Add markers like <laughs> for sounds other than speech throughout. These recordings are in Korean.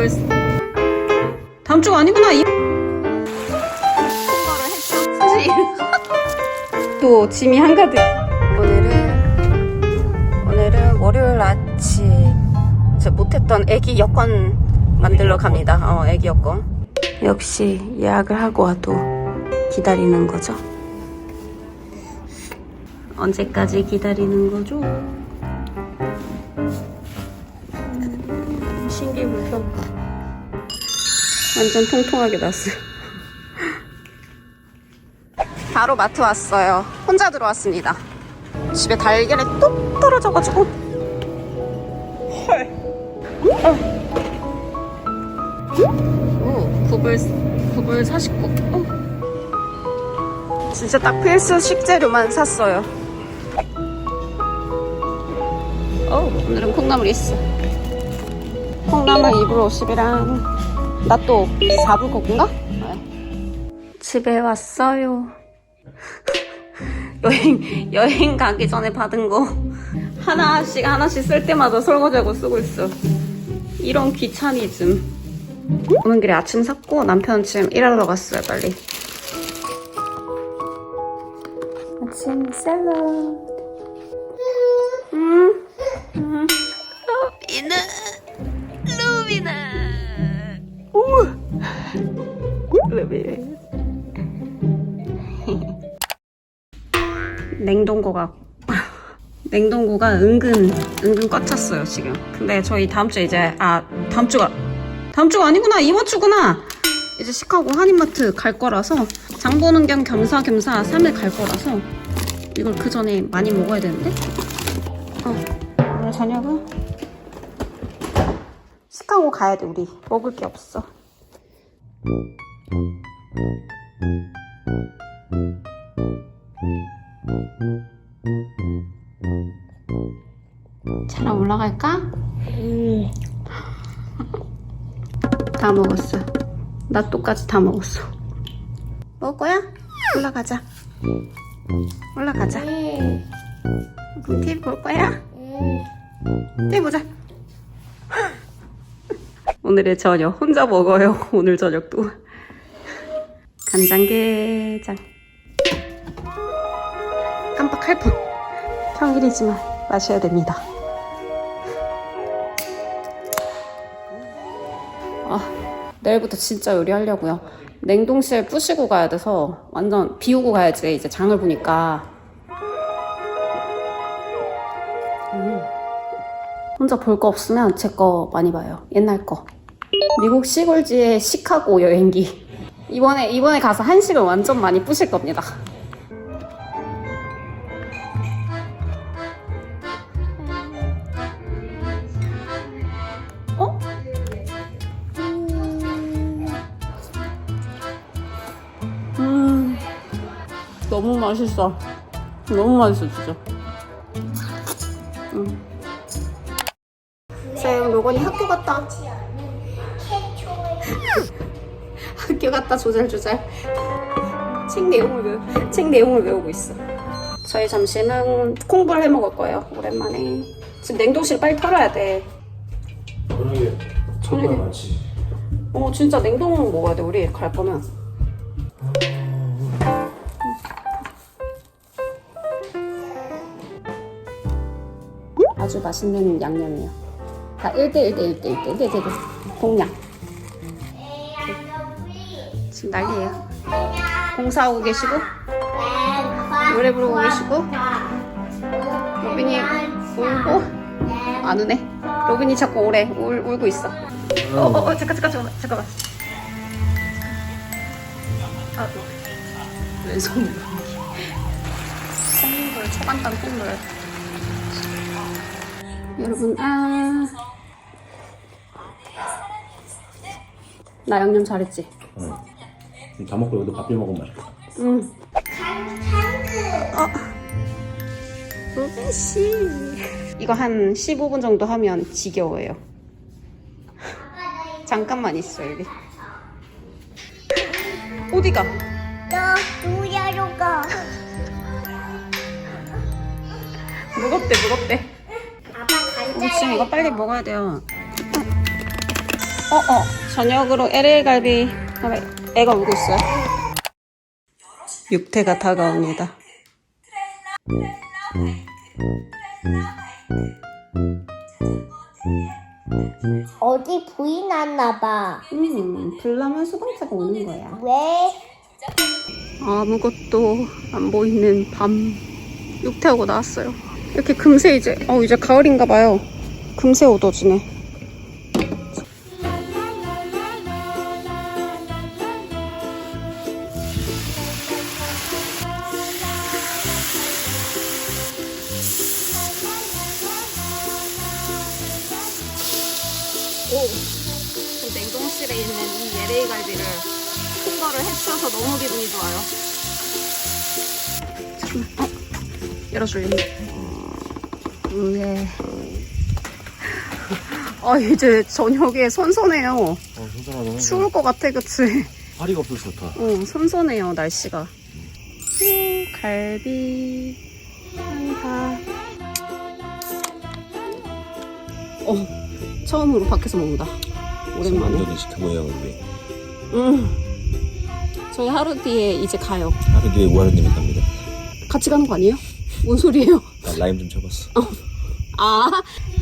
9을 다음 주가 아니구나 이. 사실 또 짐이 한가득. 오늘은 오늘은 월요일 아침. 저 못했던 애기 여권 만들러 갑니다. 어 애기 여권. 역시 예약을 하고 와도 기다리는 거죠? 언제까지 기다리는 거죠? 음, 신기불평 완전 통통하게 났어요. 바로 마트 왔어요. 혼자 들어왔습니다. 집에 달걀이 뚝 떨어져가지고. 헐. 오, 9불 9불 49 어. 진짜 딱 필수 식재료만 샀어요. 어, 오늘은 콩나물 있어. 콩나물 2불 50이랑 나또 4불 볶은가? 네. 집에 왔어요. <laughs> 여행 여행 가기 전에 받은 거 하나씩 하나씩 쓸 때마다 설거지하고 쓰고 있어. 이런 귀차니즘. 오는 길에 아침 샀고 남편 지금 일하러 갔어요 빨리. 아침 샐러드. 음. 음. 루비 냉동고가 냉동고가 은근 은근 꽉 찼어요 지금. 근데 저희 다음 주에 이제 아 다음 주가 다음 주가 아니구나 이번 주구나! 이제 시카고 한인마트 갈 거라서 장 보는 겸 겸사겸사 3일 갈 거라서 이걸 그 전에 많이 먹어야 되는데? 어 오늘 저녁은? 시카고 가야 돼 우리. 먹을 게 없어 차랑 올라갈까? 다 먹었어. 나또까지 다 먹었어. 먹을 거야? 올라가자. 올라가자. 그럼 TV 볼 거야? TV 보자. <laughs> 오늘의 저녁 혼자 먹어요. 오늘 저녁도 간장게장 깜빡할 뻔 평일이지만 마셔야 됩니다 아 내일부터 진짜 요리하려고요 냉동실 부시고 가야 돼서 완전 비우고 가야지 이제 장을 보니까 음. 혼자 볼 거 없으면 제 거 많이 봐요. 옛날 거. 미국 시골지의 시카고 여행기. 이번에 이번에 가서 한식을 완전 많이 뿌실 겁니다. 어? 음, 너무 맛있어. 너무 맛있어 진짜. 음. 쌤, 로건이 학교 갔다. 학교 갔다 조잘조잘. 책 내용을 외우, 책 내용을 외우고 있어. 저희 점심은 콩불 해 먹을 거예요. 오랜만에. 지금 냉동실 빨리 털어야 돼. 저녁에 첫날 많지. 어, 진짜 냉동 먹어야 돼. 우리 갈 거면. 아주 맛있는 양념이에요. 다 1대1대 1대 1대 1대 1대 공양. 지금 난리예요. 공사하고 계시고 노래 부르고 계시고 로빈이 울고 안 우네. 로빈이 자꾸 오래 울, 울고 있어. 어, 어, 어, 잠깐, 잠깐, 잠깐만, 잠깐만. 아, 왼손으로. 콩물, 초간단 콩물. 여러분, 아. 나 양 념 잘했지? 응. 다 먹고 여기도 밥 비 먹으면 맛있겠다. 응. 어. 로빈 씨. 이거 한 15분 정도 하면 지겨워요. 잠깐만 있어 여기. 어디가? 너 누구야로 가? 무겁대 무겁대. 지금 이거 빨리 먹어야 돼요. 어, 어. 저녁으로 LA 갈비. 아, 애가 울고 있어요. 육태가 다가옵니다. 어디 불이 났나 봐. 음, 불나면 수방차가 오는 거야. 왜? 아무것도 안 보이는 밤. 육태하고 나왔어요. 이렇게 금세 이제, 어, 이제 가을인가 봐요. 금세 어두워지네. 오, 그 냉동실에 있는 이 LA 갈비를 큰 거를 해치워서 너무 기분이 좋아요. 어, 열어줄래? 네. <laughs> 아, 이제 저녁에 선선해요. 어, 선선하다. 추울 것 같아, 그치? 파리가 없어서 좋다. 어, 선선해요, 날씨가. 오, 갈비. 한다. 어, 처음으로 밖에서 먹는다. 오랜만에. 완전히 시켜 모양 우리. 음. 저희 하루 뒤에 이제 가요. 하루 뒤에 우아르님이 갑니다. 같이 가는 거 아니에요? 뭔 소리예요? 나 라임 좀 쳐봤어. 아,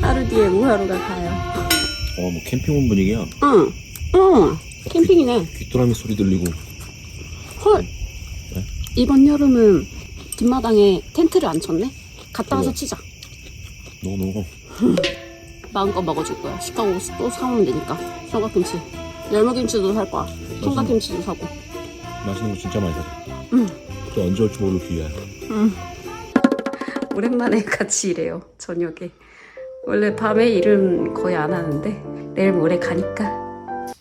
하루 뒤에 우하루가 가요. 어, 뭐 캠핑 온 분위기야. 응, 응. 캠핑이네. 귀 뚜라미 소리 들리고. 헐. 네? 이번 여름은 뒷마당에 텐트를 안 쳤네? 갔다 와서 그래. 치자. 너무 너무. <laughs> 마음껏 먹어줄 거야. 시카고 또 사오면 되니까. 삼각김치. 열무김치도 살 거야. 총각김치도 사고. 맛있는 거 진짜 많이 사자. 응. 또 언제 올지 모를 기회야. 응. 오랜만에 같이 일해요. 저녁에. 원래 밤에 일은 거의 안 하는데 내일 모레 가니까.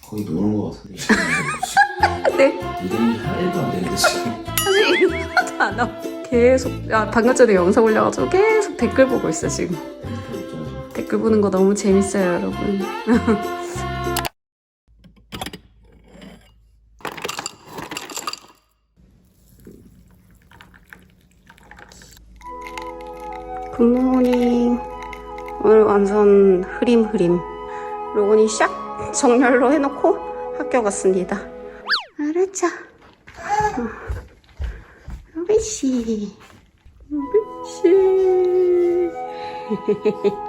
거의 노는 거 같은데. <laughs> 네. 이름이 하나도 안 되는데 지금. 사실 이거 하나도 안 하고 계속 아 방금 전에 영상 올려가지고 계속 댓글 보고 있어 지금. 댓글 보는 거 너무 재밌어요, 여러분. <laughs> 굿모닝. 오늘 완전 흐림 흐림. 로건이 샥 정렬로 해놓고 학교 갔습니다. 알았죠? 로빈 씨. 로빈 씨. <laughs>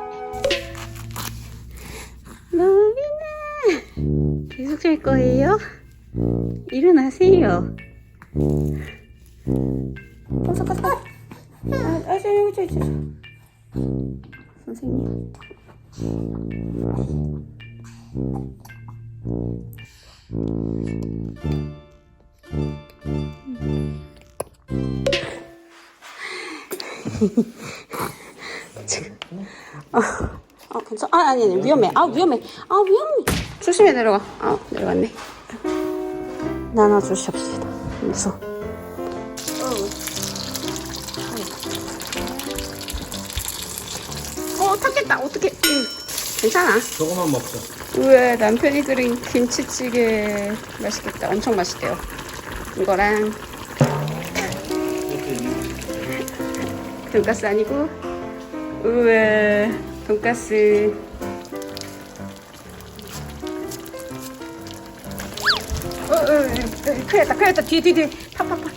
잘 거예요? 일어나세요. 가서 가서. 아, 아, 저, 여기, 저, 저. 선생님. <laughs> 아, 괜찮아. 아, 아니, 아니, 위험해. 아, 위험해. 아, 위험해. 조심히 내려가. 아, 내려갔네. 나눠주십시다. 무서워. 어, 탔겠다. 어떻게? 응. 괜찮아. 저거만 먹자. 왜 남편이 끓인 김치찌개 맛있겠다. 엄청 맛있대요. 이거랑 돈가스 아니고 우와 돈가스. 어, 어, 어, 큰일 났다 큰일 났다. 뒤에 뒤에 뒤에. 파파파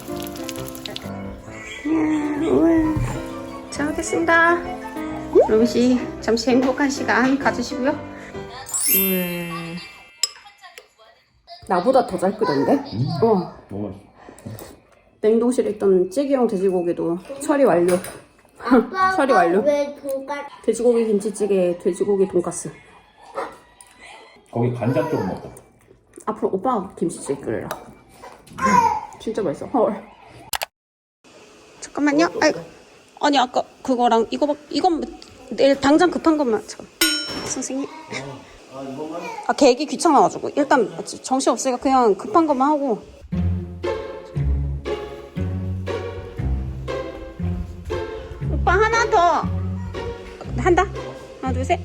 우와. 잘 먹겠습니다. 로빈씨 잠시 행복한 시간 가지시고요. 우와 나보다 더 잘 끓였는데? 어. 너무 맛있어. 냉동실에 있던 찌개용 돼지고기도 처리 완료 처리 완료. 왜 돈까스? 돼지고기 김치찌개 돼지고기 돈가스. 거기 간장 조금 먹자. 앞으로 오빠가 김치찌개 끓여라 진짜 맛있어. 헐 잠깐만요. 아이 아니 아까 그거랑 이거 막 이건 내일 당장 급한 것만 잠깐. 선생님. 아 계획이 귀찮아가지고. 일단 정신 없으니까 그냥 급한 것만 하고 한다 하나 둘 셋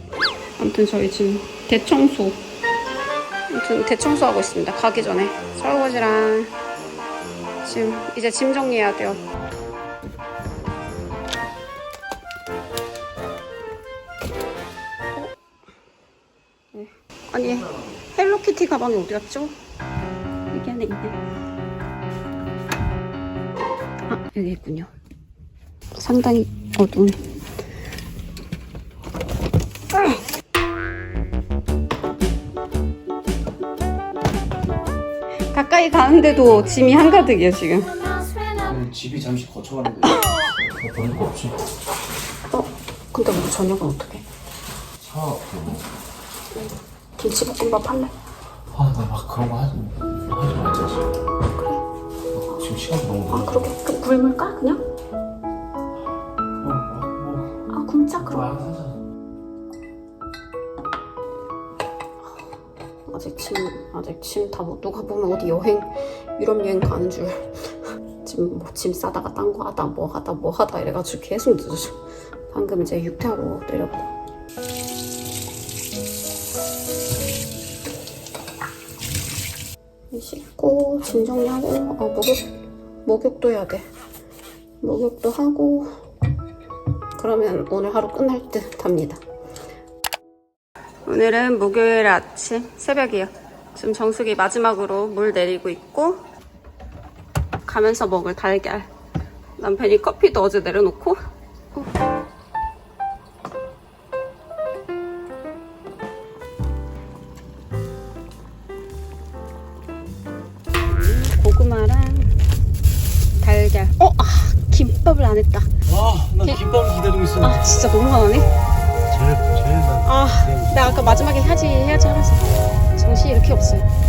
아무튼 저희 지금 대청소 아무튼 대청소하고 있습니다. 가기 전에 설거지랑 지금 이제 짐 정리해야 돼요. 어? 네. 아니 헬 헬로키티 가방이 어디 갔죠? 여기 안에 있네. 아, 여기 있군요. 상당히 어두운. 가까이 가는데도 짐이 한가득이에요, 지금. 음, 집이 잠시 거쳐가는데 뭐 버릴 거 없지? 어? 근데 우리 저녁은 어떻게? 차 그거 김치볶음밥 할래? 아나 막 그런 거 하지 하지 말자 지금 어, 지금 시간이 너무 아, 늦어 그러게. 그 굶을까, 그냥? 어, 뭐, 아, 굶자, 뭐, 그럼. 뭐 아직 짐 아직 짐다못 누가 보면 어디 여행 유럽 여행 가는 줄 <laughs> 지금 뭐 짐 싸다가 딴 거 하다 뭐 하다 뭐 하다 이래가지고 계속 늦어져 방금 이제 육퇴하고 내려가 씻고 짐 정리하고 어 목욕 목욕도 해야 돼 목욕도 하고 그러면 오늘 하루 끝날 듯 합니다. 오늘은 목요일 아침 새벽이에요. 지금 정수기 마지막으로 물 내리고 있고 가면서 먹을 달걀. 남편이 커피도 어제 내려놓고 어. 고구마랑 달걀. 어, 아, 김밥을 안 했다. 와난 김밥을 기다리고 있어 아, 진짜 너무 화나네. 아까 마지막엔 하지 해야지 하면서 정신이 이렇게 없어요.